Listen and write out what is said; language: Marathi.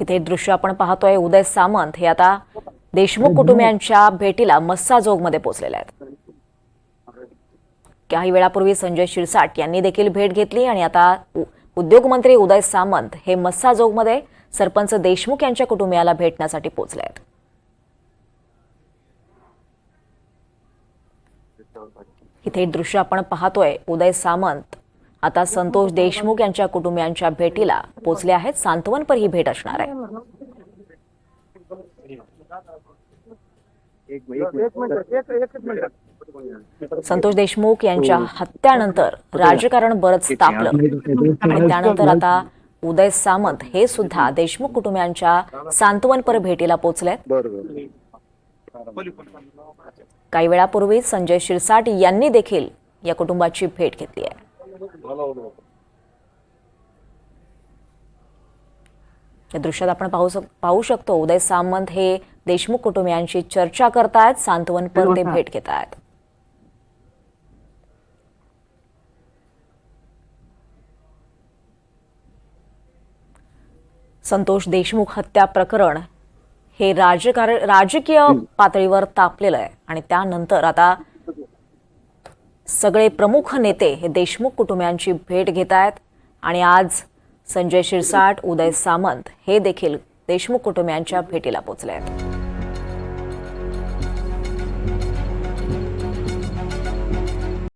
इथे दृश्य आपण पाहतोय उदय सामंत हे आता देशमुख कुटुंबियांच्या भेटीला मस्साजोगमध्ये पोहोचलेले आहेत. काही वेळापूर्वी संजय शिरसाट यांनी देखील भेट घेतली आणि आता उ- उद्योगमंत्री उदय सामंत हे मस्साजोगमध्ये सरपंच देशमुख यांच्या कुटुंबियाला भेटण्यासाठी पोहोचले आहेत. इथे दृश्य आपण पाहतोय उदय सामंत आता संतोष देशमुख यांच्या कुटुंबियांच्या भेटीला पोचले आहेत. सांत्वनपर ही भेट असणार आहे. संतोष देशमुख यांच्या हत्यानंतर राजकारण बरंच तापलं. आणि त्यानंतर आता उदय सामंत हे सुद्धा देशमुख कुटुंबियांच्या सांत्वनपर भेटीला पोचले काही वेळापूर्वी संजय शिरसाट यांनी देखील या कुटुंबाची भेट घेतली आहे. या दृश्यात आपण पाहू पाहू शकतो उदय सामंत हे देशमुख कुटुंबियांशी चर्चा करतायत सांत्वनपर ते भेट घेत आहेत संतोष देशमुख हत्या प्रकरण हे राजकारण राजकीय पातळीवर तापलेलं आहे. आणि त्यानंतर आता सगळे प्रमुख नेते हे देशमुख कुटुंबियांची भेट घेत आहेत. आणि आज संजय शिरसाट उदय सामंत हे देखील देशमुख कुटुंबियांच्या भेटीला पोचले आहेत.